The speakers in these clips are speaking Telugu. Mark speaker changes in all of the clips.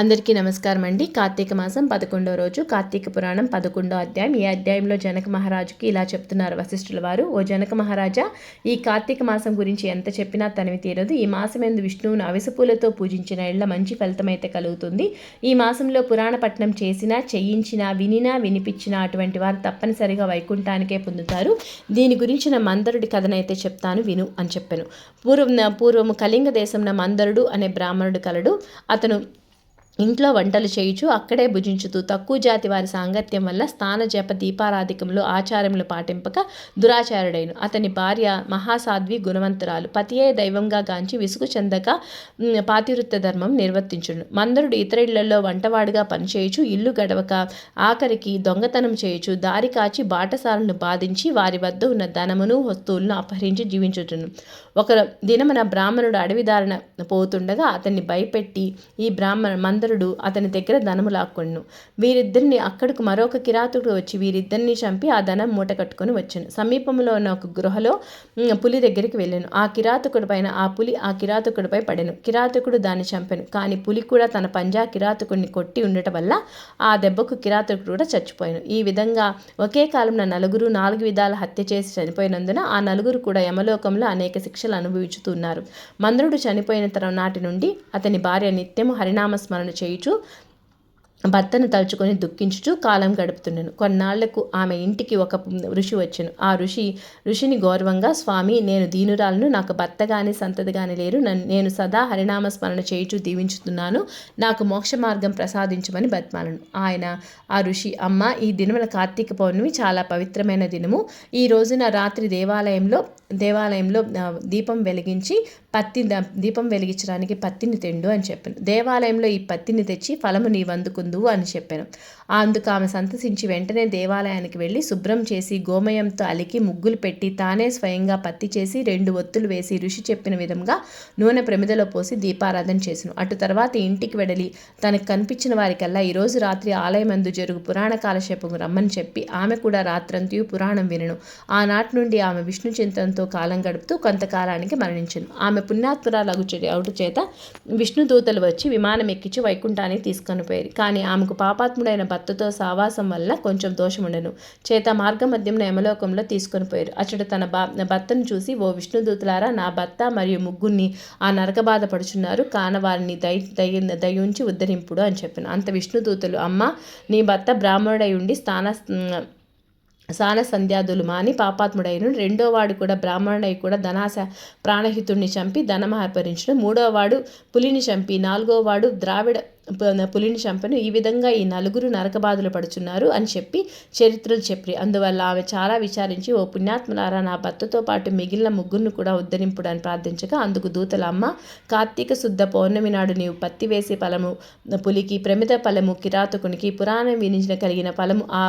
Speaker 1: అందరికీ నమస్కారం అండి కార్తీక మాసం పదకొండో రోజు కార్తీక పురాణం పదకొండో అధ్యాయం. ఈ అధ్యాయంలో జనక మహారాజుకి ఇలా చెప్తున్నారు వశిష్ఠుల వారు. ఓ జనక మహారాజా ఈ కార్తీక మాసం గురించి ఎంత చెప్పినా తనివి తీరదు. ఈ మాసం ఎందు విష్ణువును అవిసపూలతో పూజించిన ఇళ్ళ మంచి ఫలితమైతే కలుగుతుంది. ఈ మాసంలో పురాణ పట్టణం చేసినా చేయించినా వినినా వినిపించినా అటువంటి వారు తప్పనిసరిగా వైకుంఠానికే పొందుతారు. దీని గురించిన మందరుడి కథనైతే చెప్తాను విను అని చెప్పాను. పూర్వం పూర్వము కళింగ దేశంన మందరుడు అనే బ్రాహ్మణుడు కలడు. అతను ఇంట్లో వంటలు చేయుచు అక్కడే భుజించుతూ తక్కువ జాతి వారి సాంగత్యం వల్ల స్థాన జప దీపారాధికంలో ఆచారములు పాటింపక దురాచారుడైన. అతని భార్య మహాసాధ్వి గుణవంతురాలు. పతియే దైవంగా గాంచి విసుగు చెందక పాతివృత్త ధర్మం నిర్వర్తించును. మందరుడు ఇతర ఇళ్ళలో వంటవాడుగా పనిచేయుచు ఇల్లు గడవక ఆఖరికి దొంగతనం చేయుచు దారి కాచి బాటసారులను బాధించి వారి వద్ద ఉన్న ధనమును వస్తువులను అపహరించి జీవించుచును. ఒక దినమున బ్రాహ్మణుడు అడవిదారణ పోతుండగా అతన్ని భయపెట్టి ఈ బ్రాహ్మణ మందరు సోదరుడు అతని దగ్గర ధనము లాక్కొండు వీరిద్దరిని అక్కడికి మరొక కిరాతుడు వచ్చి వీరిద్దరిని చంపి ఆ ధనం మూట కట్టుకొని వచ్చాను. సమీపంలో ఉన్న ఒక గృహలో పులి దగ్గరికి వెళ్ళాను. ఆ కిరాతకుడి పైన ఆ పులి ఆ కిరాతకుడిపై పడాను. కిరాతకుడు దాన్ని చంపాను. కానీ పులి కూడా తన పంజా కిరాతకుడిని కొట్టి ఉండటం వల్ల ఆ దెబ్బకు కిరాతకుడు కూడా చచ్చిపోయాను. ఈ విధంగా ఒకే కాలంలో నలుగురు నాలుగు విధాల హత్య చేసి చనిపోయినందున ఆ నలుగురు కూడా యమలోకంలో అనేక శిక్షలు అనుభవించుతున్నారు. మంద్రుడు చనిపోయిన తరం నాటి నుండి అతని భార్య నిత్యము హరినామ స్మరణ చేయుచు. భర్తను తలుచుకొని దుఃఖించుచు కాలం గడుపుతున్నాను కొన్నాళ్ళకు ఆమె ఇంటికి ఒక ఋషి వచ్చాను. ఆ ఋషి ఋషిని గౌరవంగా స్వామి నేను దీనురాలను నాకు భర్త కానీ సంతతి కానీ లేరు. నేను సదా హరినామ స్మరణ చేయుచు దీవించుతున్నాను. నాకు మోక్ష మార్గం ప్రసాదించమని బతిమాలను. ఆయన ఆ ఋషి అమ్మ ఈ దినముల కార్తీక పౌర్ణమి చాలా పవిత్రమైన దినము. ఈ రోజున రాత్రి దేవాలయంలో దేవాలయంలో దీపం వెలిగించి పత్తి దీపం వెలిగించడానికి పత్తిని తెండు అని చెప్పాను. దేవాలయంలో ఈ పత్తిని తెచ్చి ఫలము నీ వందుకుందు అని చెప్పాను. అందుకు ఆమె సంతసించి వెంటనే దేవాలయానికి వెళ్ళి శుభ్రం చేసి గోమయంతో అలికి ముగ్గులు పెట్టి తానే స్వయంగా పత్తి చేసి రెండు ఒత్తులు వేసి ఋషి చెప్పిన విధంగా నూనె ప్రమిదలో పోసి దీపారాధన చేసిన. అటు తర్వాత ఇంటికి వెడలి తనకు కనిపించిన వారికల్లా ఈరోజు రాత్రి ఆలయమందు జరుగు పురాణ కాలక్షేపం రమ్మని చెప్పి ఆమె కూడా రాత్రంతయు పురాణం వినను. ఆనాటి నుండి ఆమె విష్ణు చింతనతో కాలం గడుపుతూ కొంతకాలానికి మరణించను. ఆమె పుణ్యాత్మురాలగు అవుట చేత విష్ణుదూతలు వచ్చి విమానం ఎక్కించి వైకుంఠానికి తీసుకొని పోయారు. కానీ ఆమెకు పాపాత్ముడైన భర్తతో సావాసం వల్ల కొంచెం దోషముండెను చేత మార్గ మధ్యంలో యమలోకంలో తీసుకొని పోయారు. అతడు తన బా భర్తను చూసి ఓ విష్ణుదూతులారా నా భర్త మరియు ముగ్గురిని ఆ నరక బాధపడుచున్నారు కాన వారిని దయ దయ దయుంచి ఉద్ధరింపుడు అని చెప్పాను. అంత విష్ణుదూతులు అమ్మ! నీ భర్త బ్రాహ్మణుడై ఉండి స్థాన సాన సంధ్యాదులు మాని పాపాత్ముడైన రెండో వాడు కూడా బ్రాహ్మణుడై కూడా ధనాశ ప్రాణహితుడిని చంపి ధనమహపరించడం మూడో వాడు పులిని చంపి నాలుగో వాడు ద్రావిడ పులిని చంపను. ఈ విధంగా ఈ నలుగురు నరకబాధలు పడుచున్నారు అని చెప్పి చరిత్రలు చెప్పి. అందువల్ల ఆమె చాలా విచారించి ఓ పుణ్యాత్మలారా నా భర్తతో పాటు మిగిలిన ముగ్గురును కూడా ఉద్ధరింపుడని ప్రార్థించగా అందుకు దూతల అమ్మ కార్తీక శుద్ధ పౌర్ణమి నాడు నీవు పత్తి వేసి ఫలము పులికి ప్రమిద ఫలము కిరాతకునికి పురాణం వినించిన కలిగిన ఫలము ఆ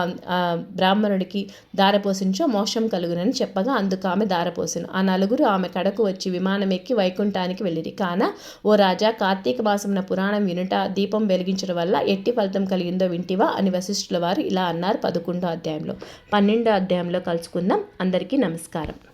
Speaker 1: బ్రాహ్మణుడికి దారపోసించో మోక్షం కలుగునని చెప్పగా అందుకు ఆమె దారపోసిన ఆ నలుగురు ఆమె కడకు వచ్చి విమానం ఎక్కి వైకుంఠానికి వెళ్ళిరి. కాన ఓ రాజా కార్తీక మాసమున పురాణం వినుట దీప దీపం వెలిగించడం వల్ల ఎట్టి ఫలితం కలిగిందో వింటివా అని వశిష్ఠుల వారు ఇలా అన్నారు పదకొండో అధ్యాయంలో. పన్నెండో అధ్యాయంలో కలుసుకుందాం. అందరికీ నమస్కారం.